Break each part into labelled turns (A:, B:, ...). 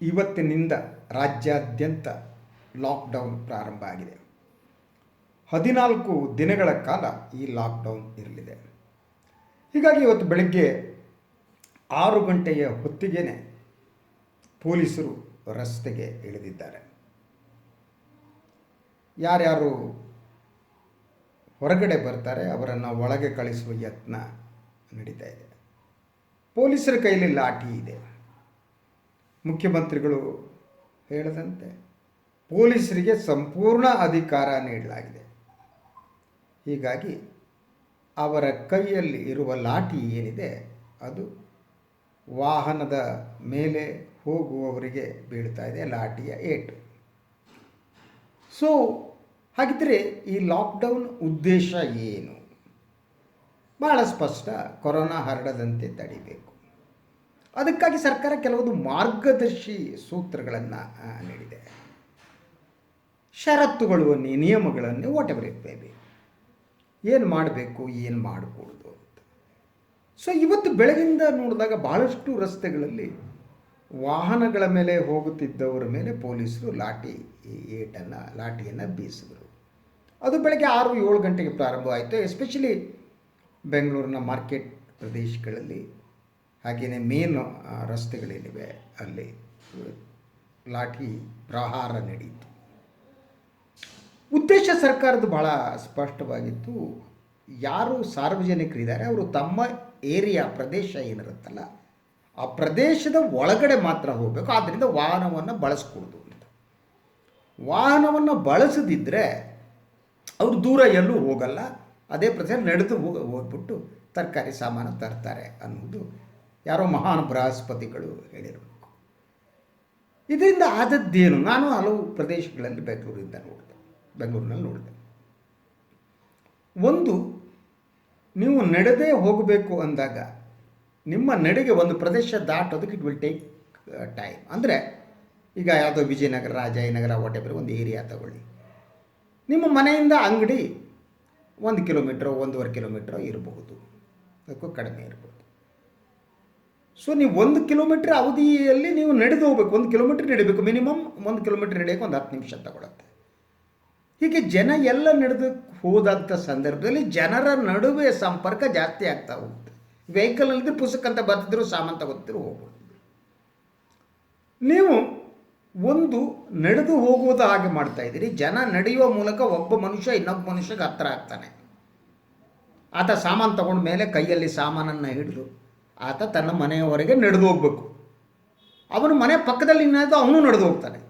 A: ಇವತ್ತಿನಿಂದ ರಾಜ್ಯಾದ್ಯಂತ ಲಾಕ್ಡೌನ್ ಪ್ರಾರಂಭ ಆಗಿದೆ. ಹದಿನಾಲ್ಕು ದಿನಗಳ ಕಾಲ ಈ ಲಾಕ್ಡೌನ್ ಇರಲಿದೆ. ಹೀಗಾಗಿ ಇವತ್ತು ಬೆಳಗ್ಗೆ ಆರು ಗಂಟೆಯ ಹೊತ್ತಿಗೆ ಪೊಲೀಸರು ರಸ್ತೆಗೆ ಇಳಿದಿದ್ದಾರೆ. ಯಾರ್ಯಾರು ಹೊರಗಡೆ ಬರ್ತಾರೆ ಅವರನ್ನು ಒಳಗೆ ಕಳಿಸುವ ಯತ್ನ ನಡೀತಾ ಇದೆ. ಪೊಲೀಸರ ಕೈಯಲ್ಲಿ ಲಾಠಿ ಇದೆ. ಮುಖ್ಯಮಂತ್ರಿಗಳು ಹೇಳದಂತೆ ಪೊಲೀಸರಿಗೆ ಸಂಪೂರ್ಣ ಅಧಿಕಾರ ನೀಡಲಾಗಿದೆ. ಹೀಗಾಗಿ ಅವರ ಕೈಯಲ್ಲಿ ಇರುವ ಲಾಠಿ ಏನಿದೆ, ಅದು ವಾಹನದ ಮೇಲೆ ಹೋಗುವವರಿಗೆ ಬೀಳ್ತಾ ಇದೆ, ಲಾಠಿಯ ಏಟು. ಸೊ ಹಾಗಿದ್ದರೆ ಈ ಲಾಕ್ಡೌನ್ ಉದ್ದೇಶ ಏನು? ಭಾಳ ಸ್ಪಷ್ಟ, ಕೊರೋನಾ ಹರಡದಂತೆ ತಡಿಬೇಕು. ಅದಕ್ಕಾಗಿ ಸರ್ಕಾರ ಕೆಲವೊಂದು ಮಾರ್ಗದರ್ಶಿ ಸೂತ್ರಗಳನ್ನು ನೀಡಿದೆ. ಷರತ್ತುಗಳು ನಿಯಮಗಳನ್ನು ವಾಟ್ ಎವರ್ ಇಟ್ ಏನು ಮಾಡಬೇಕು, ಏನು ಮಾಡಕೂಡದು ಅಂತ. ಸೊ ಇವತ್ತು ಬೆಳಗಿಂದ ನೋಡಿದಾಗ ಭಾಳಷ್ಟು ರಸ್ತೆಗಳಲ್ಲಿ ವಾಹನಗಳ ಮೇಲೆ ಹೋಗುತ್ತಿದ್ದವರ ಮೇಲೆ ಪೊಲೀಸರು ಲಾಠಿ ಏಟನ್ನು, ಲಾಠಿಯನ್ನು ಬೀಸಿದರು. ಅದು ಬೆಳಗ್ಗೆ ಆರು ಏಳು ಗಂಟೆಗೆ ಪ್ರಾರಂಭವಾಯಿತು. ಎಸ್ಪೆಷಲಿ ಬೆಂಗಳೂರಿನ ಮಾರ್ಕೆಟ್ ಪ್ರದೇಶಗಳಲ್ಲಿ ಹಾಗೆಯೇ ಮೇನ್ ರಸ್ತೆಗಳೇನಿವೆ, ಅಲ್ಲಿ ಲಾಠಿ ಪ್ರಹಾರ ನಡೆಯಿತು ಉದ್ದೇಶ ಸರ್ಕಾರದ ಭಾಳ ಸ್ಪಷ್ಟವಾಗಿತ್ತು. ಯಾರು ಸಾರ್ವಜನಿಕರಿದ್ದಾರೆ ಅವರು ತಮ್ಮ ಏರಿಯಾ, ಪ್ರದೇಶ ಏನಿರುತ್ತಲ್ಲ, ಆ ಪ್ರದೇಶದ ಒಳಗಡೆ ಮಾತ್ರ ಹೋಗಬೇಕು. ಆದ್ದರಿಂದ ವಾಹನವನ್ನು ಬಳಸ್ಕೊಡೋದು ಅಂತ. ವಾಹನವನ್ನು ಬಳಸದಿದ್ದರೆ ಅವರು ದೂರ ಎಲ್ಲೂ ಹೋಗಲ್ಲ. ಅದೇ ಪ್ರದೇಶ ನಡೆದು ಹೋಗಿ, ಹೋಗ್ಬಿಟ್ಟು ತರಕಾರಿ ಸಾಮಾನು ತರ್ತಾರೆ ಅನ್ನೋದು ಯಾರೋ ಮಹಾನ್ ಬೃಹಸ್ಪತಿಗಳು ಹೇಳಿರಬೇಕು. ಇದರಿಂದ ಆದದ್ದೇನು? ನಾನು ಹಲವು ಪ್ರದೇಶಗಳಲ್ಲಿ ಬೆಂಗಳೂರಿಂದ ನೋಡಿದೆ, ಬೆಂಗಳೂರಿನಲ್ಲಿ ನೋಡಿದೆ. ಒಂದು, ನೀವು ನಡೆದೇ ಹೋಗಬೇಕು ಅಂದಾಗ ನಿಮ್ಮ ನಡೆಗೆ ಒಂದು ಪ್ರದೇಶ ದಾಟೋದಕ್ಕೆ ಇಟ್ ವಿಲ್ ಟೇಕ್ ಟೈಮ್ ಅಂದರೆ ಈಗ ಯಾವುದೋ ವಿಜಯನಗರ ರಾಜಯನಗರ ವಾಟೆಬರ್ ಒಂದು ಏರಿಯಾ ತಗೊಳ್ಳಿ. ನಿಮ್ಮ ಮನೆಯಿಂದ ಅಂಗಡಿ ಒಂದು ಕಿಲೋಮೀಟ್ರ್, ಒಂದೂವರೆ ಕಿಲೋಮೀಟ್ರ್ ಇರಬಹುದು. ಅದಕ್ಕೂ ಕಡಿಮೆ ಇರ್ಬೋದು. ಸೊ ನೀವು ಒಂದು ಕಿಲೋಮೀಟ್ರ್ ಅವಧಿಯಲ್ಲಿ ನೀವು ನಡೆದು ಹೋಗ್ಬೇಕು. ಒಂದು ಕಿಲೋಮೀಟ್ರ್ ನಡಿಬೇಕು. ಮಿನಿಮಮ್ ಒಂದು ಕಿಲೋಮೀಟ್ರ್ ನಡೆಯೋಕೆ ಒಂದು ಹತ್ತು ನಿಮಿಷ ತಗೊಳುತ್ತೆ. ಹೀಗೆ ಜನ ಎಲ್ಲ ನಡೆದು ಹೋದಂಥ ಸಂದರ್ಭದಲ್ಲಿ ಜನರ ನಡುವೆ ಸಂಪರ್ಕ ಜಾಸ್ತಿ ಆಗ್ತಾ ಹೋಗುತ್ತೆ. ವೆಹಿಕಲ್ ಇಲ್ಲದೆ ಪುಸ್ತಕ ಅಂತ ಬರ್ತಿದ್ರು, ಸಾಮಾನು ತಗೋತಿದ್ರು ಹೋಗ್ಬೋದು ನೀವು ಒಂದು ನಡೆದು ಹೋಗುವುದು ಹಾಗೆ ಮಾಡ್ತಾ ಇದ್ದೀರಿ. ಜನ ನಡೆಯುವ ಮೂಲಕ ಒಬ್ಬ ಮನುಷ್ಯ ಇನ್ನೊಬ್ಬ ಮನುಷ್ಯಗೆ ಹತ್ತಿರ ಆಗ್ತಾನೆ. ಆತ ಸಾಮಾನು ತಗೊಂಡ ಮೇಲೆ ಕೈಯಲ್ಲಿ ಸಾಮಾನನ್ನು ಹಿಡಿದು ಆತ ತನ್ನ ಮನೆಯವರೆಗೆ ನಡೆದು ಹೋಗ್ಬೇಕು. ಅವನು ಮನೆ ಪಕ್ಕದಲ್ಲಿ ಇನ್ನೇದು ಅವನು ನಡೆದು ಹೋಗ್ತಾನೆ.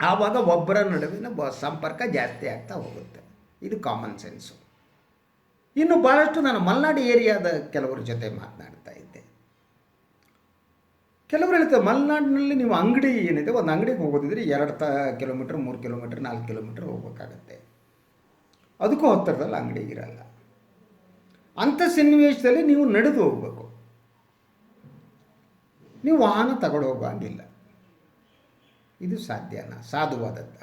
A: ಆವಾಗ ಒಬ್ಬರ ನಡುವಿನ ಬ ಸಂಪರ್ಕ ಜಾಸ್ತಿ ಆಗ್ತಾ ಹೋಗುತ್ತೆ. ಇದು ಕಾಮನ್ ಸೆನ್ಸು ಇನ್ನು ಭಾಳಷ್ಟು ನಾನು ಮಲೆನಾಡು ಏರಿಯಾದ ಕೆಲವರ ಜೊತೆ ಮಾತನಾಡ್ತಾ ಇದ್ದೆ. ಕೆಲವರು ಹೇಳ್ತಾರೆ, ಮಲೆನಾಡಿನಲ್ಲಿ ನೀವು ಅಂಗಡಿ ಏನಿದೆ, ಒಂದು ಅಂಗಡಿಗೆ ಹೋಗೋದಿದ್ರೆ ಎರಡು ತ ಕಿಲೋಮೀಟ್ರ್, ಮೂರು ಕಿಲೋಮೀಟ್ರ್, ನಾಲ್ಕು ಕಿಲೋಮೀಟ್ರ್ ಹೋಗ್ಬೇಕಾಗತ್ತೆ. ಅದಕ್ಕೂ ಹತ್ತಿರದಲ್ಲಿ ಅಂಗಡಿ ಇರಲ್ಲ. ಅಂಥ ಸನ್ನಿವೇಶದಲ್ಲಿ ನೀವು ನಡೆದು ಹೋಗಬೇಕು. ನೀವು ವಾಹನ ತಗೊಂಡು ಹೋಗೋಂಗಿಲ್ಲ ಇದು ಸಾಧ್ಯನಾ? ಸಾಧುವಾದದ್ದ.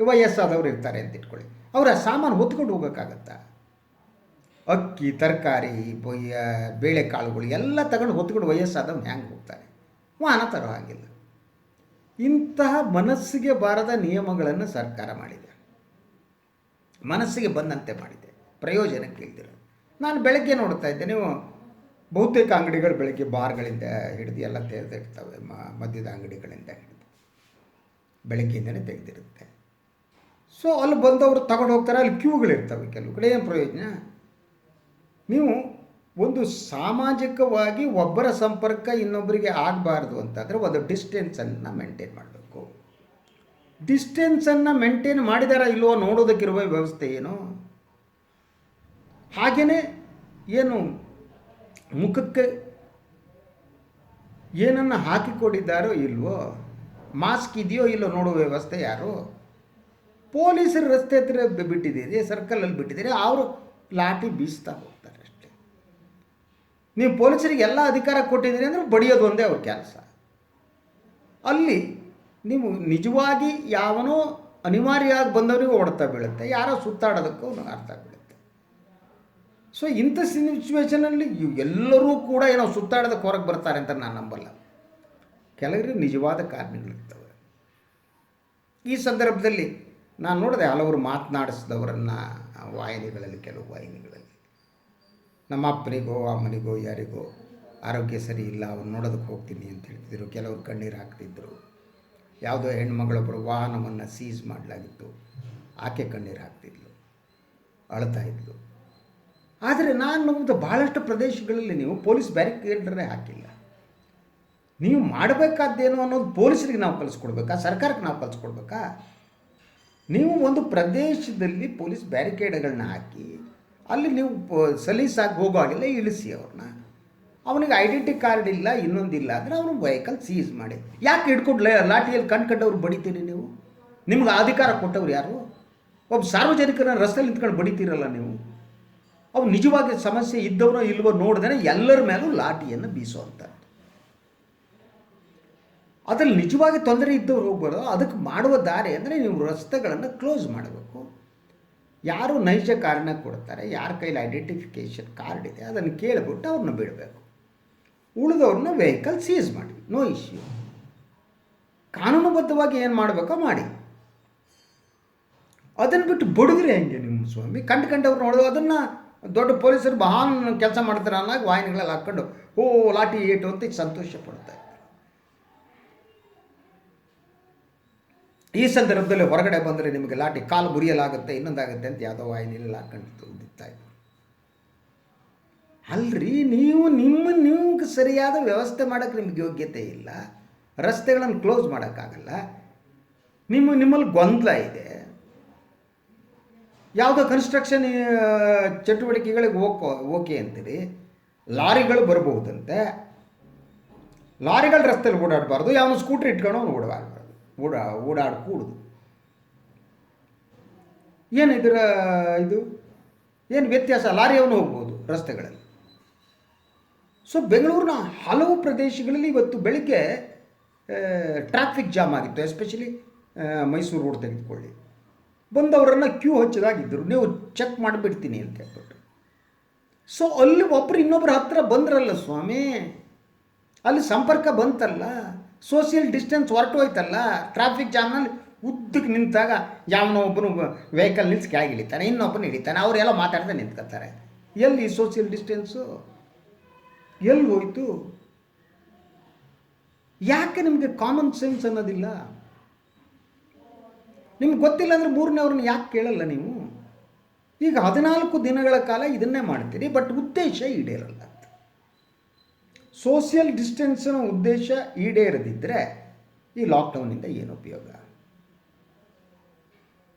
A: ವಯಸ್ಸಾದವ್ರು ಇರ್ತಾರೆ ಅಂತ ಇಟ್ಕೊಳ್ಳಿ. ಅವರ ಸಾಮಾನು ಹೊತ್ಕೊಂಡು ಹೋಗೋಕ್ಕಾಗತ್ತಾ? ಅಕ್ಕಿ, ತರಕಾರಿ, ಬೊಯ್ಯ, ಬೇಳೆಕಾಳುಗಳು ಎಲ್ಲ ತಗೊಂಡು ಹೊತ್ಕೊಂಡು ವಯಸ್ಸಾದವ್ನು ಹ್ಯಾಂಗೆ ಹೋಗ್ತಾರೆ? ವಾಹನ ತರೋ ಹಾಗಿಲ್ಲ. ಇಂತಹ ಮನಸ್ಸಿಗೆ ಬಾರದ ನಿಯಮಗಳನ್ನು ಸರ್ಕಾರ ಮಾಡಿದೆ. ಮನಸ್ಸಿಗೆ ಬಂದಂತೆ ಮಾಡಿದೆ. ಪ್ರಯೋಜನಕ್ಕೆ ಇಲ್ದಿರ ನಾನು ಬೆಳಗ್ಗೆ ನೋಡ್ತಾ ಇದ್ದೆ. ನೀವು ಬಹುತೇಕ ಅಂಗಡಿಗಳು ಬೆಳಗ್ಗೆ ಬಾರ್ಗಳಿಂದ ಹಿಡಿದು ಎಲ್ಲ ತೆಗೆದಿರ್ತವೆ ಮದ್ಯದ ಅಂಗಡಿಗಳಿಂದ ಹಿಡಿದು. ಬೆಳಗ್ಗೆಯಿಂದನೇ ತೆಗೆದಿರುತ್ತೆ. ಸೊ ಅಲ್ಲಿ ಬಂದವರು ತಗೊಂಡು ಹೋಗ್ತಾರೆ, ಅಲ್ಲಿ ಕ್ಯೂಗಳಿರ್ತವೆ ಕೆಲವು ಕಡೆ ಏನು ಪ್ರಯೋಜನ? ನೀವು ಒಂದು ಸಾಮಾಜಿಕವಾಗಿ ಒಬ್ಬರ ಸಂಪರ್ಕ ಇನ್ನೊಬ್ಬರಿಗೆ ಆಗಬಾರ್ದು ಅಂತಂದರೆ ಒಂದು ಡಿಸ್ಟೆನ್ಸನ್ನು ಮೇಂಟೈನ್ ಮಾಡಬೇಕು. ಡಿಸ್ಟೆನ್ಸನ್ನು ಮೇಂಟೈನ್ ಮಾಡಿದಾರ ಇಲ್ವೋ ನೋಡೋದಕ್ಕಿರುವ ವ್ಯವಸ್ಥೆ ಏನು? ಹಾಗೆಯೇ ಏನು ಮುಖಕ್ಕೆ ಏನನ್ನು ಹಾಕಿಕೊಂಡಿದ್ದಾರೋ ಇಲ್ವೋ, ಮಾಸ್ಕ್ ಇದೆಯೋ ಇಲ್ಲೋ ನೋಡೋ ವ್ಯವಸ್ಥೆ ಯಾರು? ಪೊಲೀಸರು ರಸ್ತೆ ಹತ್ರ ಬಿಟ್ಟಿದ್ದೀರಿ ಸರ್ಕಲಲ್ಲಿ ಬಿಟ್ಟಿದ್ದೀರಿ, ಅವರು ಲಾಠಿ ಬೀಸ್ತಾ ಹೋಗ್ತಾರೆ ಅಷ್ಟೇ. ನೀವು ಪೊಲೀಸರಿಗೆ ಎಲ್ಲ ಅಧಿಕಾರ ಕೊಟ್ಟಿದ್ದೀರಿ ಅಂದರೆ ಬಡಿಯೋದು ಒಂದೇ ಅವ್ರ ಕೆಲಸ. ಅಲ್ಲಿ ನೀವು ನಿಜವಾಗಿ ಯಾವನೋ ಅನಿವಾರ್ಯವಾಗಿ ಬಂದವರಿಗೂ ಹೊಡ್ತಾ ಬೀಳುತ್ತೆ, ಯಾರೋ ಸುತ್ತಾಡೋದಕ್ಕೂ ಅರ್ಥ ಬೀಳುತ್ತೆ ಸೊ ಇಂಥ ಸಿಚುವೇಶನಲ್ಲಿ ಎಲ್ಲರೂ ಕೂಡ ಏನೋ ಸುತ್ತಾಡದ ಹೊರಗೆ ಬರ್ತಾರೆ ಅಂತ ನಾನು ನಂಬಲ್ಲ. ಕೆಲವರು ನಿಜವಾದ ಕಾರಣಗಳಿರ್ತವೆ ಈ ಸಂದರ್ಭದಲ್ಲಿ ನಾನು ನೋಡಿದೆ ಹಲವರು ಮಾತನಾಡಿಸಿದವರನ್ನು ವಾಹಿನಿಗಳಲ್ಲಿ, ಕೆಲವು ವಾಹಿನಿಗಳಲ್ಲಿ. ನಮ್ಮ ಅಪ್ಪನಿಗೋ, ಅಮ್ಮನಿಗೋ, ಯಾರಿಗೋ ಆರೋಗ್ಯ ಸರಿ ಇಲ್ಲ ಅವ್ರು ನೋಡೋದಕ್ಕೆ ಹೋಗ್ತೀನಿ ಅಂತ ಹೇಳ್ತಿದ್ರು, ಕೆಲವರು ಕಣ್ಣೀರು ಹಾಕ್ತಿದ್ರು. ಯಾವುದೋ ಹೆಣ್ಮಗಳೊಬ್ಬರು ವಾಹನವನ್ನು ಸೀಸ್ ಮಾಡಲಾಗಿತ್ತು. ಆಕೆ ಕಣ್ಣೀರು ಹಾಕ್ತಿದ್ಲು, ಅಳ್ತಾ ಇದ್ಲು. ಆದರೆ ನಾನು ನೋಡಿದ ಭಾಳಷ್ಟು ಪ್ರದೇಶಗಳಲ್ಲಿ ನೀವು ಪೊಲೀಸ್ ಬ್ಯಾರಿಕೇಡ್ರೇ ಹಾಕಿಲ್ಲ. ನೀವು ಮಾಡಬೇಕಾದ್ದೇನು ಅನ್ನೋದು ಪೊಲೀಸರಿಗೆ ನಾವು ಕಲಿಸ್ಕೊಡ್ಬೇಕಾ ಸರ್ಕಾರಕ್ಕೆ ನಾವು ಕಲಿಸ್ಕೊಡ್ಬೇಕಾ ನೀವು ಒಂದು ಪ್ರದೇಶದಲ್ಲಿ ಪೊಲೀಸ್ ಬ್ಯಾರಿಕೇಡ್ಗಳನ್ನ ಹಾಕಿ, ಅಲ್ಲಿ ನೀವು ಸಲೀಸಾಗಿ ಹೋಗುವಾಗೆಲ್ಲ ಇಳಿಸಿ ಅವ್ರನ್ನ. ಅವನಿಗೆ ಐಡೆಂಟಿ ಕಾರ್ಡ್ ಇಲ್ಲ, ಇನ್ನೊಂದಿಲ್ಲ ಅಂದರೆ ಅವನು ವೆಹಿಕಲ್ ಸೀಸ್ ಮಾಡಿ. ಯಾಕೆ ಹಿಡ್ಕೊಂಡು ಲಾಠಿಯಲ್ಲಿ ಕಣ್ ಕಂಡವ್ರು ಬಡಿತೀರಿ ನೀವು? ನಿಮ್ಗೆ ಅಧಿಕಾರ ಕೊಟ್ಟವ್ರು ಯಾರು? ಒಬ್ಬ ಸಾರ್ವಜನಿಕರನ್ನ ರಸ್ತೆಯಲ್ಲಿ ನಿಂತ್ಕೊಂಡು ಬಡಿತೀರಲ್ಲ ನೀವು? ಅವು ನಿಜವಾಗಿ ಸಮಸ್ಯೆ ಇದ್ದವರೋ ಇಲ್ವೋ ನೋಡಿದ್ರೆ ಎಲ್ಲರ ಮೇಲೂ ಲಾಠಿಯನ್ನು ಬೀಸುವಂಥದ್ದು. ಅದ್ರಲ್ಲಿ ನಿಜವಾಗಿ ತೊಂದರೆ ಇದ್ದವ್ರು ಹೋಗ್ಬಾರ್ದು. ಅದಕ್ಕೆ ಮಾಡುವ ದಾರಿ ಅಂದರೆ ನೀವು ರಸ್ತೆಗಳನ್ನು ಕ್ಲೋಸ್ ಮಾಡಬೇಕು. ಯಾರು ನೈಜ ಕಾರಣ ಕೊಡ್ತಾರೆ, ಯಾರ ಕೈಲಿ ಐಡೆಂಟಿಫಿಕೇಷನ್ ಕಾರ್ಡ್ ಇದೆ, ಅದನ್ನು ಕೇಳಿಬಿಟ್ಟು ಅವ್ರನ್ನ ಬಿಡಬೇಕು. ಉಳಿದವ್ರನ್ನ ವೆಹಿಕಲ್ ಸೀಸ್ ಮಾಡಿ ನೋ ಇಶ್ಯೂ ಕಾನೂನುಬದ್ಧವಾಗಿ ಏನು ಮಾಡಬೇಕೋ ಮಾಡಿ. ಅದನ್ನು ಬಿಟ್ಟು ಬಡಿದ್ರೆ ಹೆಂಗೆ ನಿಮ್ಮ ಸ್ವಾಮಿ? ಕಂಡು ಕಂಡವ್ರು ನೋಡೋದು ಅದನ್ನು ದೊಡ್ಡ ಪೊಲೀಸರು ಮಹಾನ್ ಕೆಲಸ ಮಾಡ್ತಾರೆ ಅನ್ನೋಕೆ ವಾಹಿನಿಗಳಲ್ಲಿ ಹಾಕ್ಕೊಂಡು ಓ ಲಾಠಿ ಏಟು ಅಂತ ಸಂತೋಷ ಪಡ್ತಾರೆ ಈ ಸಂದರ್ಭದಲ್ಲಿ ಹೊರಗಡೆ ಬಂದರೆ ನಿಮಗೆ ಲಾಠಿ ಕಾಲು ಮುರಿಯಲಾಗುತ್ತೆ, ಇನ್ನೊಂದಾಗುತ್ತೆ ಅಂತ ಯಾವುದೋ ವಾಹಿನಿಯಲ್ಲಿ ಹಾಕೊಂಡು ದಿತ್ತಾ ಇದ್ರು. ಅಲ್ರಿ, ನೀವು ನಿಮ್ಮ, ನಿಮ್ಗೆ ಸರಿಯಾದ ವ್ಯವಸ್ಥೆ ಮಾಡೋಕ್ಕೆ ನಿಮ್ಗೆ ಯೋಗ್ಯತೆ ಇಲ್ಲ. ರಸ್ತೆಗಳನ್ನು ಕ್ಲೋಸ್ ಮಾಡೋಕ್ಕಾಗಲ್ಲ. ನಿಮ್ಮ, ನಿಮ್ಮಲ್ಲಿ ಗೊಂದಲ ಇದೆ. ಯಾವುದೋ ಕನ್ಸ್ಟ್ರಕ್ಷನ್ ಚಟುವಟಿಕೆಗಳಿಗೆ ಓಕೋ ಓಕೆ ಅಂತೀರಿ. ಲಾರಿಗಳು ಬರಬಹುದಂತೆ. ಲಾರಿಗಳು ರಸ್ತೆಯಲ್ಲಿ ಓಡಾಡಬಾರ್ದು ಯಾವನು ಸ್ಕೂಟ್ರ್ ಇಟ್ಕೊಂಡು ಅವನು ಓಡಾಡಬಾರ್ದು ಓಡಾ ಓಡಾಡಕೂಡುದು ಏನು ಇದರ, ಇದು? ಏನು ವ್ಯತ್ಯಾಸ? ಲಾರಿಯವನು ಹೋಗ್ಬೋದು ರಸ್ತೆಗಳಲ್ಲಿ. ಸೊ ಬೆಂಗಳೂರಿನ ಹಲವು ಪ್ರದೇಶಗಳಲ್ಲಿ ಇವತ್ತು ಬೆಳಗ್ಗೆ ಟ್ರಾಫಿಕ್ ಜಾಮ್ ಆಗಿತ್ತು ಎಸ್ಪೆಷಲಿ ಮೈಸೂರು ರೋಡ್ ತೆಗೆದುಕೊಳ್ಳಿ. ಬಂದವರನ್ನು ಕ್ಯೂ ಹಚ್ಚದಾಗಿದ್ದರು. ನೀವು ಚೆಕ್ ಮಾಡಿಬಿಡ್ತೀನಿ ಅಂತ ಹೇಳ್ಬಿಟ್ಟು ಸೊ ಅಲ್ಲಿ ಒಬ್ಬರು ಇನ್ನೊಬ್ಬರ ಹತ್ರ ಬಂದ್ರಲ್ಲ ಸ್ವಾಮಿ, ಅಲ್ಲಿ ಸಂಪರ್ಕ ಬಂತಲ್ಲ ಸೋಷಿಯಲ್ ಡಿಸ್ಟೆನ್ಸ್ ಹೊರಟೋಯ್ತಲ್ಲ ಟ್ರಾಫಿಕ್ ಜಾಮ್ನಲ್ಲಿ ಉದ್ದಕ್ಕೆ ನಿಂತಾಗ ಯಾವನೋ ಒಬ್ಬನು ವೆಹಿಕಲ್ ನಿಲ್ಸಿ ಕೆಳಗೆ ಇಳಿತಾನೆ ಇನ್ನೊಬ್ಬನು ಹಿಡಿತಾನೆ, ಅವರೆಲ್ಲ ಮಾತಾಡ್ತಾ ನಿಂತ್ಕೋತಾರೆ ಎಲ್ಲಿ ಸೋಷಿಯಲ್ ಡಿಸ್ಟೆನ್ಸು ಎಲ್ಲಿ ಹೋಯ್ತು? ಯಾಕೆ ನಿಮಗೆ ಕಾಮನ್ ಸೆನ್ಸ್ ಅನ್ನೋದಿಲ್ಲ? ನಿಮ್ಗೆ ಗೊತ್ತಿಲ್ಲ ಅಂದರೆ ಮೂರನೇವ್ರನ್ನ ಯಾಕೆ ಕೇಳಲ್ಲ ನೀವು? ಈಗ ಹದಿನಾಲ್ಕು ದಿನಗಳ ಕಾಲ ಇದನ್ನೇ ಮಾಡ್ತೀರಿ ಬಟ್ ಉದ್ದೇಶ ಈಡೇರಲ್ಲ ಸೋಷಿಯಲ್ ಡಿಸ್ಟೆನ್ಸ್ನ ಉದ್ದೇಶ ಈಡೇರದಿದ್ದರೆ ಈ ಲಾಕ್ಡೌನಿಂದ ಏನು ಉಪಯೋಗ?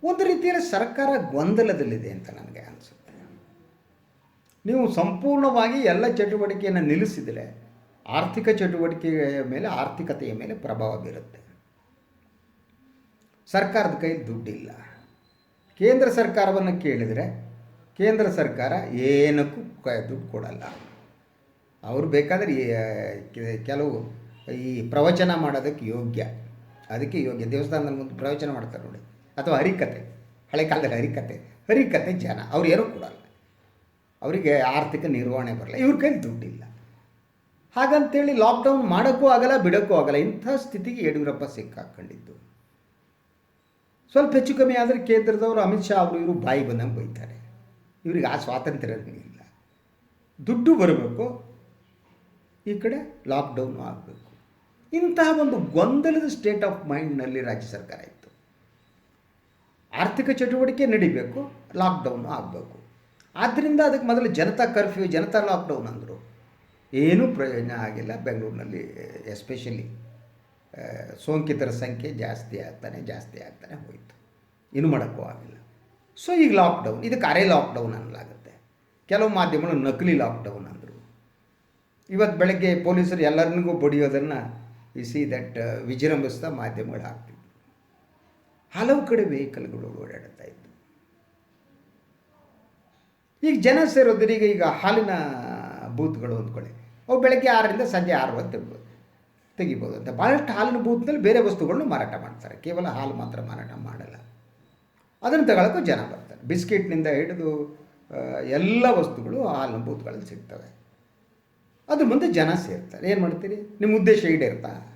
A: ಒಂದು ರೀತಿಯಲ್ಲಿ ಸರ್ಕಾರ ಗೊಂದಲದಲ್ಲಿದೆ ಅಂತ ನನಗೆ ಅನಿಸುತ್ತೆ. ನೀವು ಸಂಪೂರ್ಣವಾಗಿ ಎಲ್ಲ ಚಟುವಟಿಕೆಯನ್ನು ನಿಲ್ಲಿಸಿದರೆ ಆರ್ಥಿಕ ಚಟುವಟಿಕೆಯ ಮೇಲೆ ಆರ್ಥಿಕತೆಯ ಮೇಲೆ ಪ್ರಭಾವ ಬೀರುತ್ತೆ. ಸರ್ಕಾರದ ಕೈಯಲ್ಲಿ ದುಡ್ಡಿಲ್ಲ. ಕೇಂದ್ರ ಸರ್ಕಾರವನ್ನು ಕೇಳಿದರೆ ಕೇಂದ್ರ ಸರ್ಕಾರ ಏನಕ್ಕೂ ದುಡ್ಡು ಕೊಡಲ್ಲ. ಅವರು ಬೇಕಾದರೆ ಕೆಲವು ಈ ಪ್ರವಚನ ಮಾಡೋದಕ್ಕೆ ಯೋಗ್ಯ. ಅದಕ್ಕೆ ಯೋಗ್ಯ. ದೇವಸ್ಥಾನದಲ್ಲಿ ಮುಂದೆ ಪ್ರವಚನ ಮಾಡ್ತಾರೆ ನೋಡಿ. ಅಥವಾ ಹರಿಕತೆ. ಹಳೆ ಕಾಲದಲ್ಲಿ ಹರಿಕತೆ. ಹರಿಕತೆ ಜನ. ಅವ್ರು ಏನೂ ಕೊಡಲ್ಲ. ಅವರಿಗೆ ಆರ್ಥಿಕ ನಿರ್ವಹಣೆ ಬರಲ್ಲ. ಇವ್ರ ಕೈಲಿ ದುಡ್ಡಿಲ್ಲ. ಹಾಗಂತೇಳಿ ಲಾಕ್ಡೌನ್ ಮಾಡೋಕ್ಕೂ ಆಗಲ್ಲ, ಬಿಡೋಕ್ಕೂ ಆಗಲ್ಲ. ಇಂಥ ಸ್ಥಿತಿಗೆ ಯಡಿಯೂರಪ್ಪ ಸಿಕ್ಕಾಕೊಂಡಿದ್ದು. ಸ್ವಲ್ಪ ಹೆಚ್ಚು ಕಮ್ಮಿ ಆದರೆ ಕೇಂದ್ರದವರು ಅಮಿತ್ ಶಾ ಅವರು ಇವರು ಬಾಯಿ ಬಂದಂಗೆ ಬೈತಾರೆ. ಇವ್ರಿಗೆ ಆ ಸ್ವಾತಂತ್ರ್ಯ ಇಲ್ಲ. ದುಡ್ಡು ಬರಬೇಕು, ಈ ಕಡೆ ಲಾಕ್ಡೌನು ಆಗಬೇಕು. ಇಂತಹ ಒಂದು ಗೊಂದಲದ ಸ್ಟೇಟ್ ಆಫ್ ಮೈಂಡ್ನಲ್ಲಿ ರಾಜ್ಯ ಸರ್ಕಾರ ಇತ್ತು. ಆರ್ಥಿಕ ಚಟುವಟಿಕೆ ನಡಿಬೇಕು ಲಾಕ್ಡೌನು ಆಗಬೇಕು. ಆದ್ದರಿಂದ ಅದಕ್ಕೆ ಮೊದಲು ಜನತಾ ಕರ್ಫ್ಯೂ ಜನತಾ ಲಾಕ್ಡೌನ್ ಅಂದರು. ಏನೂ ಪ್ರಯೋಜನ ಆಗಿಲ್ಲ ಬೆಂಗಳೂರಿನಲ್ಲಿ ಎಸ್ಪೆಷಲಿ ಸೋಂಕಿತರ ಸಂಖ್ಯೆ ಜಾಸ್ತಿ ಆಗ್ತಾನೆ ಜಾಸ್ತಿ ಆಗ್ತಾನೆ ಹೋಯಿತು. ಇನ್ನು ಮಾಡೋಕ್ಕೂ ಆಗಿಲ್ಲ. ಸೊ ಈಗ ಲಾಕ್ಡೌನ್ ಇದಕ್ಕೆ ಅರೆ ಲಾಕ್ಡೌನ್ ಅನ್ನಲಾಗುತ್ತೆ. ಕೆಲವು ಮಾಧ್ಯಮಗಳು ನಕಲಿ ಲಾಕ್ಡೌನ್ ಅಂದರು. ಇವತ್ತು ಬೆಳಗ್ಗೆ ಪೊಲೀಸರು ಎಲ್ಲರಿಗೂ ಬಡಿಯೋದನ್ನು ಈ ಸಿ ದಟ್ ವಿಜೃಂಭಿಸ್ತಾ ಮಾಧ್ಯಮಗಳು ಹಾಕ್ತಿದ್ರು. ಹಲವು ಕಡೆ ವೆಹಿಕಲ್ಗಳು ಓಡಾಡ್ತಾ ಇತ್ತು ಈಗ ಜನ ಸೇರೋದ್ರೀಗ ಈಗ ಹಾಲಿನ ಬೂತ್ಗಳು ಅಂದ್ಕೊಳ್ಳಿ ಅವು ಬೆಳಗ್ಗೆ ಆರರಿಂದ ಸಂಜೆ ಆರವರೆಗೆ ತೆಗಿಬೋದು ಅಂತ. ಭಾಳಷ್ಟು ಹಾಲಿನ ಬೂತ್ನಲ್ಲಿ ಬೇರೆ ವಸ್ತುಗಳನ್ನು ಮಾರಾಟ ಮಾಡ್ತಾರೆ. ಕೇವಲ ಹಾಲು ಮಾತ್ರ ಮಾರಾಟ ಮಾಡಲ್ಲ. ಅದನ್ನು ತಗೊಳ್ಳೋಕ್ಕೂ ಜನ ಬರ್ತಾರೆ. ಬಿಸ್ಕೆಟ್ನಿಂದ ಹಿಡಿದು ಎಲ್ಲ ವಸ್ತುಗಳು ಹಾಲಿನ ಬೂತ್ಗಳಲ್ಲಿ ಸಿಗ್ತವೆ. ಅದ್ರ ಮುಂದೆ ಜನ ಸೇರ್ತಾರೆ. ಏನು ಮಾಡ್ತೀರಿ? ನಿಮ್ಮ ಉದ್ದೇಶ ಈಡೇರ್ತಾ?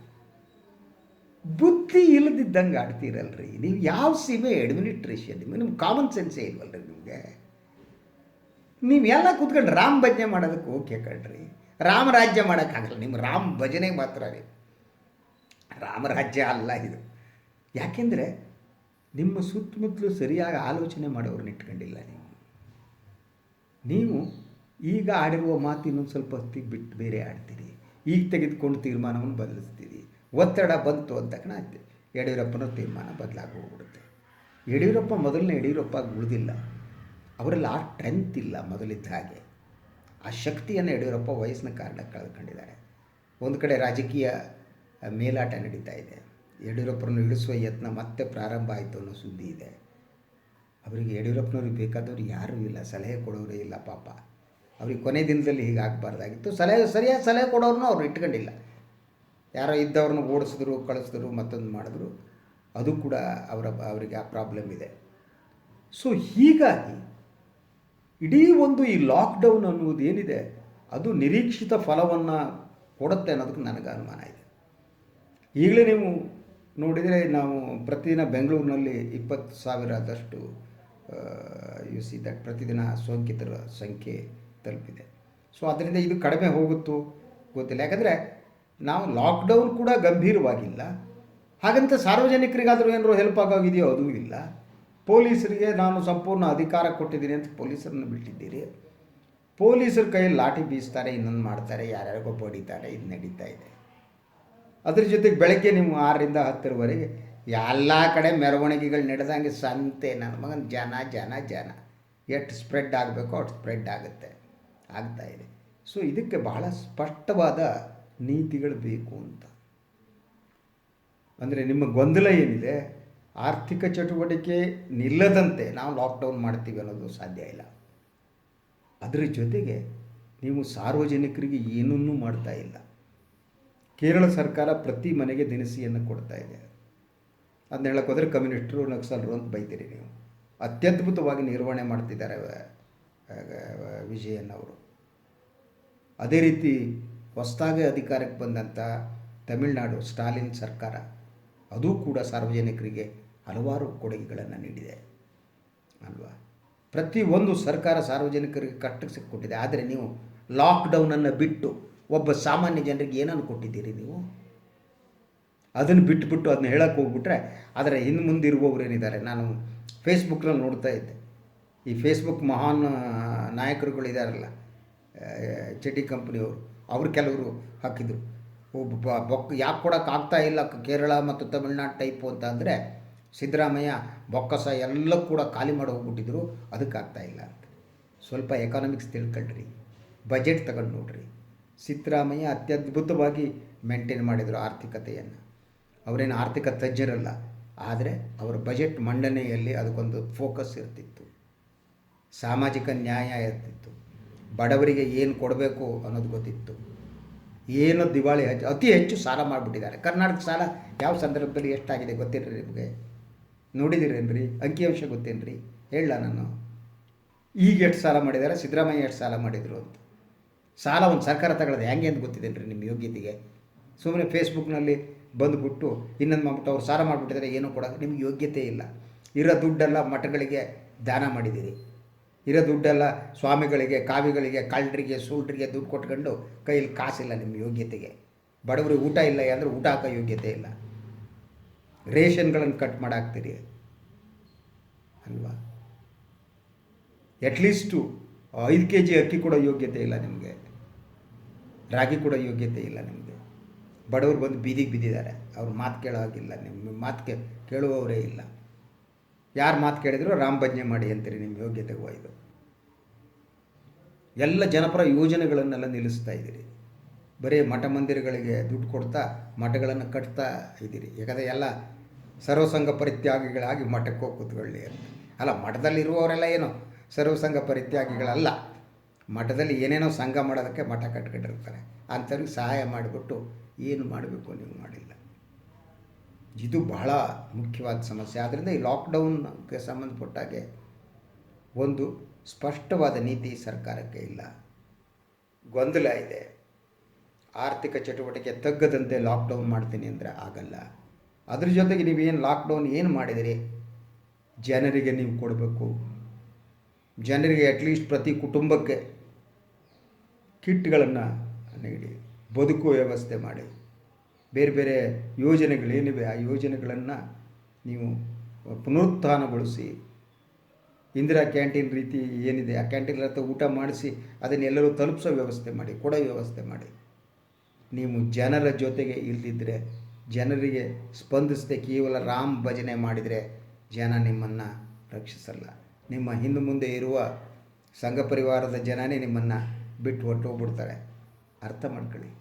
A: ಬುದ್ಧಿ ಇಲ್ಲದಿದ್ದಂಗೆ ಆಡ್ತೀರಲ್ರಿ. ನೀವು ಯಾವ ಸೀಮೆ ಅಡ್ಮಿನಿಸ್ಟ್ರೇಷನ್? ನಿಮಗೆ ನಿಮ್ಗೆ ಕಾಮನ್ ಸೆನ್ಸೇ ಇಲ್ವಲ್ರಿ ನಿಮಗೆ? ನೀವೆಲ್ಲ ಕೂತ್ಕೊಂಡು ರಾಮ ಭಜನೆ ಮಾಡೋದಕ್ಕೆ ಓಕೆ ಕಣ್ರಿ. ರಾಮರಾಜ್ಯ ಮಾಡೋಕ್ಕಾಗಲ್ಲ. ನಿಮ್ಮ ರಾಮ ಭಜನೆ ಮಾತ್ರ ರೀ ರಾಮರಾಜ್ಯ ಅಲ್ಲ ಇದು. ಯಾಕೆಂದರೆ ನಿಮ್ಮ ಸುತ್ತಮುತ್ತಲು ಸರಿಯಾಗಿ ಆಲೋಚನೆ ಮಾಡೋರನ್ನ ಇಟ್ಕೊಂಡಿಲ್ಲ ನೀವು. ನೀವು ಈಗ ಆಡಿರುವ ಮಾತು ಇನ್ನೊಂದು ಸ್ವಲ್ಪ ಹೊತ್ತಿಗೆ ಬಿಟ್ಟು ಬೇರೆ ಆಡ್ತೀರಿ. ಈಗ ತೆಗೆದುಕೊಂಡು ತೀರ್ಮಾನವನ್ನು ಬದಲಿಸ್ತೀರಿ. ಒತ್ತಡ ಬಂತು ಅಂತ ತಕ್ಷಣ ಯಡಿಯೂರಪ್ಪನ ತೀರ್ಮಾನ ಬದಲಾಗಿ ಹೋಗ್ಬಿಡುತ್ತೆ ಯಡಿಯೂರಪ್ಪ ಮೊದಲನೇ ಯಡಿಯೂರಪ್ಪ ಉಳಿದಿಲ್ಲ ಅವರಲ್ಲಿ ಆ ಸ್ಟ್ರೆಂತ್ ಇಲ್ಲ ಮೊದಲಿದ್ದ ಹಾಗೆ. ಆ ಶಕ್ತಿಯನ್ನು ಯಡಿಯೂರಪ್ಪ ವಯಸ್ಸಿನ ಕಾರಣ ಕಳೆದುಕೊಂಡಿದ್ದಾರೆ. ಒಂದು ಕಡೆ ರಾಜಕೀಯ ಮೇಲಾಟ ನಡೀತಾ ಇದೆ. ಯಡಿಯೂರಪ್ಪರನ್ನು ಇಳಿಸುವ ಯತ್ನ ಮತ್ತೆ ಪ್ರಾರಂಭ ಆಯಿತು ಅನ್ನೋ ಸುದ್ದಿ ಇದೆ. ಅವರಿಗೆ ಯಡಿಯೂರಪ್ಪನವ್ರಿಗೆ ಬೇಕಾದವ್ರು ಯಾರೂ ಇಲ್ಲ, ಸಲಹೆ ಕೊಡೋರೇ ಇಲ್ಲ ಪಾಪ. ಅವ್ರಿಗೆ ಕೊನೆ ದಿನದಲ್ಲಿ ಹೀಗೆ ಆಗಬಾರ್ದಾಗಿತ್ತು. ಸಲಹೆ, ಸರಿಯಾದ ಸಲಹೆ ಕೊಡೋರನ್ನೂ ಅವ್ರು ಇಟ್ಕೊಂಡಿಲ್ಲ. ಯಾರೋ ಇದ್ದವ್ರನ್ನ ಓಡಿಸಿದ್ರು, ಕಳಿಸಿದ್ರು, ಮತ್ತೊಂದು ಮಾಡಿದ್ರು. ಅದು ಕೂಡ ಅವರ, ಅವರಿಗೆ ಆ ಪ್ರಾಬ್ಲಮ್ ಇದೆ. ಸೊ ಹೀಗಾಗಿ ಇಡೀ ಒಂದು ಈ ಲಾಕ್ಡೌನ್ ಅನ್ನುವುದು ಏನಿದೆ, ಅದು ನಿರೀಕ್ಷಿತ ಫಲವನ್ನು ಕೊಡುತ್ತೆ ಅನ್ನೋದಕ್ಕೆ ನನಗೆ ಅನುಮಾನ ಇದೆ. ಈಗಲೇ ನೀವು ನೋಡಿದರೆ ನಾವು ಪ್ರತಿದಿನ ಬೆಂಗಳೂರಿನಲ್ಲಿ ಇಪ್ಪತ್ತು ಸಾವಿರದಷ್ಟು ಯು ಸಿ ದಟ್ ಪ್ರತಿದಿನ ಸೋಂಕಿತರ ಸಂಖ್ಯೆ ತಲುಪಿದೆ. ಸೊ ಅದರಿಂದ ಇದು ಕಡಿಮೆ ಹೋಗುತ್ತೋ ಗೊತ್ತಿಲ್ಲ. ಯಾಕಂದರೆ ನಾವು ಲಾಕ್ಡೌನ್ ಕೂಡ ಗಂಭೀರವಾಗಿಲ್ಲ. ಹಾಗಂತ ಸಾರ್ವಜನಿಕರಿಗಾದರೂ ಏನಾದರೂ ಹೆಲ್ಪ್ ಆಗೋಗಿದೆಯೋ, ಅದೂ ಇಲ್ಲ. ಪೊಲೀಸರಿಗೆ ನಾನು ಸಂಪೂರ್ಣ ಅಧಿಕಾರ ಕೊಟ್ಟಿದ್ದೀನಿ ಅಂತ ಪೊಲೀಸರನ್ನು ಬಿಟ್ಟಿದ್ದೀರಿ. ಪೊಲೀಸರ ಕೈಯಲ್ಲಿ ಲಾಠಿ ಬೀಸ್ತಾರೆ, ಇನ್ನೊಂದು ಮಾಡ್ತಾರೆ, ಯಾರ್ಯಾರಿಗೋ ಬಡಿತಾರೆ ಇದು ನಡೀತಾ ಇದೆ. ಅದ್ರ ಜೊತೆಗೆ ಬೆಳಗ್ಗೆ ನೀವು ಆರರಿಂದ ಹತ್ತರವರೆಗೆ ಎಲ್ಲ ಕಡೆ ಮೆರವಣಿಗೆಗಳು ನಡೆದಂಗೆ ಸಂತೆ, ನನ್ನ ಮಗನ ಜನ ಜನ ಜನ. ಎಷ್ಟು ಸ್ಪ್ರೆಡ್ ಆಗಬೇಕೋ, ಅಷ್ಟು ಸ್ಪ್ರೆಡ್ ಆಗುತ್ತೆ. ಆಗ್ತಾ ಇದೆ. ಸೊ, ಇದಕ್ಕೆ ಬಹಳ ಸ್ಪಷ್ಟವಾದ ನೀತಿಗಳು ಬೇಕು ಅಂತ. ಅಂದರೆ ನಿಮ್ಮ ಗೊಂದಲ ಏನಿದೆ? ಆರ್ಥಿಕ ಚಟುವಟಿಕೆ ನಿಲ್ಲದಂತೆ ನಾವು ಲಾಕ್ಡೌನ್ ಮಾಡ್ತೀವಿ ಅನ್ನೋದು ಸಾಧ್ಯ ಇಲ್ಲ. ಅದರ ಜೊತೆಗೆ ನೀವು ಸಾರ್ವಜನಿಕರಿಗೆ ಏನನ್ನೂ ಮಾಡ್ತಾ ಇಲ್ಲ. ಕೇರಳ ಸರ್ಕಾರ ಪ್ರತಿ ಮನೆಗೆ ದಿನಸಿಯನ್ನು ಕೊಡ್ತಾ ಇದೆ. ಅದನ್ನ ಹೇಳಕ್ಕೆ ಹೋದರೆ ಕಮ್ಯುನಿಸ್ಟರು ನಕ್ಸಲರು ಅಂತ ಬೈತೀರಿ ನೀವು. ಅತ್ಯದ್ಭುತವಾಗಿ ನಿರ್ವಹಣೆ ಮಾಡ್ತಿದ್ದಾರೆ ವಿಜಯನ್ ಅವರು. ಅದೇ ರೀತಿ ಹೊಸದಾಗಿ ಅಧಿಕಾರಕ್ಕೆ ಬಂದಂಥ ತಮಿಳುನಾಡು, ಸ್ಟಾಲಿನ್ ಸರ್ಕಾರ. ಅದು ಕೂಡ ಸಾರ್ವಜನಿಕರಿಗೆ ಹಲವಾರು ಕೊಡುಗೆಗಳನ್ನು ನೀಡಿದೆ ಅಲ್ವಾ? ಒಂದು ಸರ್ಕಾರ ಸಾರ್ವಜನಿಕರಿಗೆ ಕಟ್ಟಿಸಿಕೊಟ್ಟಿದೆ. ಆದರೆ ನೀವು ಲಾಕ್ಡೌನನ್ನು ಬಿಟ್ಟು ಒಬ್ಬ ಸಾಮಾನ್ಯ ಜನರಿಗೆ ಏನನ್ನು ಕೊಟ್ಟಿದ್ದೀರಿ ನೀವು? ಅದನ್ನು ಬಿಟ್ಟುಬಿಟ್ಟು ಅದನ್ನ ಹೇಳಕ್ಕೆ ಹೋಗ್ಬಿಟ್ರೆ ಆದರೆ ಇನ್ನು ಮುಂದಿರುವವರು ಏನಿದ್ದಾರೆ? ನಾನು ಫೇಸ್ಬುಕ್ನಲ್ಲಿ ನೋಡ್ತಾ ಇದ್ದೆ. ಈ ಫೇಸ್ಬುಕ್ ಮಹಾನ್ ನಾಯಕರುಗಳಿದ್ದಾರಲ್ಲ ಚಟಿ ಕಂಪ್ನಿಯವರು ಅವರು ಕೆಲವರು ಹಾಕಿದರು. ಒಬ್ಬ ಬೊಕ್ಕ ಯಾಕೆ ಕೊಡೋಕ್ಕಾಗ್ತಾ ಇಲ್ಲ ಕೇರಳ ಮತ್ತು ತಮಿಳ್ನಾಡು ಟೈಪು ಅಂತ ಅಂದರೆ ಸಿದ್ದರಾಮಯ್ಯ ಬೊಕ್ಕಸ ಎಲ್ಲ ಕೂಡ ಖಾಲಿ ಮಾಡಿ ಹೋಗ್ಬಿಟ್ಟಿದ್ರು ಅದಕ್ಕೆ ಆಗ್ತಾ ಇಲ್ಲ ಅಂತ. ಸ್ವಲ್ಪ ಎಕಾನಮಿಕ್ಸ್ ತಿಳ್ಕೊಳ್ರಿ ಬಜೆಟ್ ತಗೊಂಡು ನೋಡ್ರಿ. ಸಿದ್ದರಾಮಯ್ಯ ಅತ್ಯದ್ಭುತವಾಗಿ ಮೇಂಟೈನ್ ಮಾಡಿದರು ಆರ್ಥಿಕತೆಯನ್ನು. ಅವರೇನು ಆರ್ಥಿಕ ತಜ್ಞರಲ್ಲ ಆದರೆ ಅವರ ಬಜೆಟ್ ಮಂಡನೆಯಲ್ಲಿ ಅದಕ್ಕೊಂದು ಫೋಕಸ್ ಇರ್ತಿತ್ತು. ಸಾಮಾಜಿಕ ನ್ಯಾಯ ಇರ್ತಿತ್ತು. ಬಡವರಿಗೆ ಏನು ಕೊಡಬೇಕು ಅನ್ನೋದು ಗೊತ್ತಿತ್ತು. ಏನು ದಿವಾಳಿ ಹೆಚ್ಚು ಅತಿ ಹೆಚ್ಚು ಸಾಲ ಮಾಡಿಬಿಟ್ಟಿದ್ದಾರೆ. ಕರ್ನಾಟಕ ಸಾಲ ಯಾವ ಸಂದರ್ಭದಲ್ಲಿ ಎಷ್ಟಾಗಿದೆ ಗೊತ್ತಿರ್ರಿ ನಿಮಗೆ? ನೋಡಿದಿರೇನ್ರಿ ಅಂಕಿಅಂಶ ಗೊತ್ತೇನ್ರಿ? ಹೇಳ ನಾನು. ಈಗ ಎಷ್ಟು ಸಾಲ ಮಾಡಿದ್ದಾರೆ? ಸಿದ್ದರಾಮಯ್ಯ ಎಷ್ಟು ಸಾಲ ಮಾಡಿದರು ಅಂತ. ಸಾಲ ಒಂದು ಸರ್ಕಾರ ತಗೊಳ್ಳೋದು ಹೆಂಗೆ ಅಂತ ಗೊತ್ತಿದ್ದೇನೆ ನಿಮ್ಮ ಯೋಗ್ಯತೆಗೆ? ಸುಮ್ಮನೆ ಫೇಸ್ಬುಕ್ನಲ್ಲಿ ಬಂದುಬಿಟ್ಟು ಇನ್ನೊಂದು ಮಾಡ್ಬಿಟ್ಟು ಅವ್ರು ಸಾಲ ಮಾಡಿಬಿಟ್ಟಿದ್ದಾರೆ, ಏನೂ ಕೊಡೋಕೆ ನಿಮ್ಗೆ ಯೋಗ್ಯತೆ ಇಲ್ಲ. ಇರೋ ದುಡ್ಡೆಲ್ಲ ಮಠಗಳಿಗೆ ದಾನ ಮಾಡಿದ್ದೀರಿ. ಇರೋ ದುಡ್ಡೆಲ್ಲ ಸ್ವಾಮಿಗಳಿಗೆ, ಕಾವಿಗಳಿಗೆ, ಕಳ್ಳರಿಗೆ ಸೂಲ್ರಿಗೆ ದುಡ್ಡು ಕೊಟ್ಕೊಂಡು ಕೈಯಲ್ಲಿ ಕಾಸಿಲ್ಲ ನಿಮ್ಮ ಯೋಗ್ಯತೆಗೆ. ಬಡವರಿಗೆ ಊಟ ಇಲ್ಲ ಅಂದರೆ ಊಟ ಹಾಕೋ ಯೋಗ್ಯತೆ ಇಲ್ಲ. ರೇಷನ್ಗಳನ್ನು ಕಟ್ ಮಾಡಾಕ್ತೀರಿ. ಅಲ್ವಾ? ಅಟ್ಲೀಸ್ಟು ಐದು ಕೆ ಜಿ ಅಕ್ಕಿ ಕೊಡೋ ಯೋಗ್ಯತೆ ಇಲ್ಲ ನಿಮಗೆ. ರಾಗಿ ಕೊಡೋ ಯೋಗ್ಯತೆ ಇಲ್ಲ ನಿಮಗೆ. ಬಡವರು ಬಂದು ಬೀದಿಗೆ ಬಿದ್ದಿದ್ದಾರೆ. ಅವ್ರ ಮಾತು ಕೇಳೋ ಹಾಗಿಲ್ಲ. ನಿಮ್ಮ ಮಾತು ಕೇಳುವವರೇ ಇಲ್ಲ. ಯಾರು ಮಾತು ಕೇಳಿದ್ರು ರಾಮ ಭಜನೆ ಮಾಡಿ ಅಂತೀರಿ ನಿಮ್ಮ ಯೋಗ್ಯತೆ ಇದು. ಎಲ್ಲ ಜನಪರ ಯೋಜನೆಗಳನ್ನೆಲ್ಲ ನಿಲ್ಲಿಸ್ತಾ ಇದ್ದೀರಿ. ಬರೀ ಮಠ ಮಂದಿರಗಳಿಗೆ ದುಡ್ಡು ಕೊಡ್ತಾ ಮಠಗಳನ್ನು ಕಟ್ತಾ ಇದ್ದೀರಿ. ಯಾಕಂದರೆ ಎಲ್ಲ ಸರ್ವಸಂಘ ಪರಿತ್ಯಾಗಿಗಳಾಗಿ ಮಠಕ್ಕೆ ಹೋಗಿ ಕೂತ್ಕೊಳ್ಳಿ ಅಂತ. ಅಲ್ಲ, ಮಠದಲ್ಲಿರುವವರೆಲ್ಲ ಏನು? ಸರ್ವಸಂಘ ಪರಿತ್ಯಾಗಿಗಳಲ್ಲ. ಮಠದಲ್ಲಿ ಏನೇನೋ ಸಂಘ ಮಾಡೋದಕ್ಕೆ ಮಠ ಕಟ್ಕೊಂಡಿರ್ತಾರೆ. ಅಂಥವ್ರಿಗೆ ಸಹಾಯ ಮಾಡಿಬಿಟ್ಟು ಏನು ಮಾಡಬೇಕು ನೀವು ಮಾಡಿಲ್ಲ. ಇದು ಬಹಳ ಮುಖ್ಯವಾದ ಸಮಸ್ಯೆ. ಆದ್ದರಿಂದ ಈ ಲಾಕ್ಡೌನ್ಗೆ ಸಂಬಂಧಪಟ್ಟಾಗೆ ಒಂದು ಸ್ಪಷ್ಟವಾದ ನೀತಿ ಸರ್ಕಾರಕ್ಕೆ ಇಲ್ಲ. ಗೊಂದಲ ಇದೆ. ಆರ್ಥಿಕ ಚಟುವಟಿಕೆ ತಗ್ಗದಂತೆ ಲಾಕ್ಡೌನ್ ಮಾಡ್ತೀನಿ ಅಂದರೆ ಆಗಲ್ಲ. ಅದ್ರ ಜೊತೆಗೆ ನೀವೇನು ಲಾಕ್ಡೌನ್ ಏನು ಮಾಡಿದಿರಿ? ಜನರಿಗೆ ನೀವು ಕೊಡಬೇಕು. ಜನರಿಗೆ ಅಟ್ಲೀಸ್ಟ್ ಪ್ರತಿ ಕುಟುಂಬಕ್ಕೆ ಕಿಟ್ಗಳನ್ನು ನೀಡಿ. ಬದುಕು ವ್ಯವಸ್ಥೆ ಮಾಡಿ. ಬೇರೆ ಬೇರೆ ಯೋಜನೆಗಳೇನಿವೆ, ಆ ಯೋಜನೆಗಳನ್ನು ನೀವು ಪುನರುತ್ಥಾನಗೊಳಿಸಿ, ಇಂದಿರಾ ಕ್ಯಾಂಟೀನ್ ರೀತಿ ಏನಿದೆ, ಆ ಕ್ಯಾಂಟೀನ್ ಹತ್ರ ಊಟ ಮಾಡಿಸಿ ಅದನ್ನೆಲ್ಲರೂ ತಲುಪಿಸೋ ವ್ಯವಸ್ಥೆ ಮಾಡಿ, ಕೊಡೋ ವ್ಯವಸ್ಥೆ ಮಾಡಿ. ನೀವು ಜನರ ಜೊತೆಗೆ ಇಲ್ಲದಿದ್ದರೆ ಜನರಿಗೆ ಸ್ಪಂದಿಸದೆ ಕೇವಲ ರಾಮ್ ಭಜನೆ ಮಾಡಿದರೆ ಜನ ನಿಮ್ಮನ್ನು ರಕ್ಷಿಸಲ್ಲ. ನಿಮ್ಮ ಹಿಂದೆ ಮುಂದೆ ಇರುವ ಸಂಘ ಪರಿವಾರದ ಜನನೇ ನಿಮ್ಮನ್ನು ಬಿಟ್ಟು ಹೊರಟೋಗ್ಬಿಡ್ತಾರೆ. ಅರ್ಥ ಮಾಡ್ಕೊಳ್ಳಿ.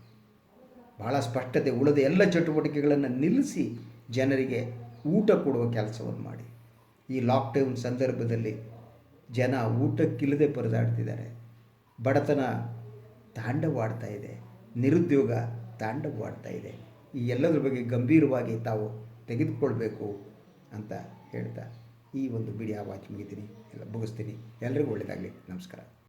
A: ಭಾಳ ಸ್ಪಷ್ಟತೆ ಉಳಿದ ಎಲ್ಲ ಚಟುವಟಿಕೆಗಳನ್ನು ನಿಲ್ಲಿಸಿ ಜನರಿಗೆ ಊಟ ಕೊಡುವ ಕೆಲಸವನ್ನು ಮಾಡಿ. ಈ ಲಾಕ್ಡೌನ್ ಸಂದರ್ಭದಲ್ಲಿ ಜನ ಊಟಕ್ಕಿಲ್ಲದೆ ಪರದಾಡ್ತಿದ್ದಾರೆ. ಬಡತನ ತಾಂಡವಾಡ್ತಾ ಇದೆ. ನಿರುದ್ಯೋಗ ತಾಂಡವಾಡ್ತಾ ಇದೆ. ಈ ಎಲ್ಲದರ ಬಗ್ಗೆ ಗಂಭೀರವಾಗಿ ತಾವು ತೆಗೆದುಕೊಳ್ಬೇಕು ಅಂತ ಹೇಳ್ತಾ ಈ ಒಂದು ವಿಡಿಯೋ ವಾಚ್ ಮುಗಿತೀನಿ. ಎಲ್ಲ ಮುಗಿಸ್ತೀನಿ. ಎಲ್ರಿಗೂ ಒಳ್ಳೆಯದಾಗಲಿ ನಮಸ್ಕಾರ.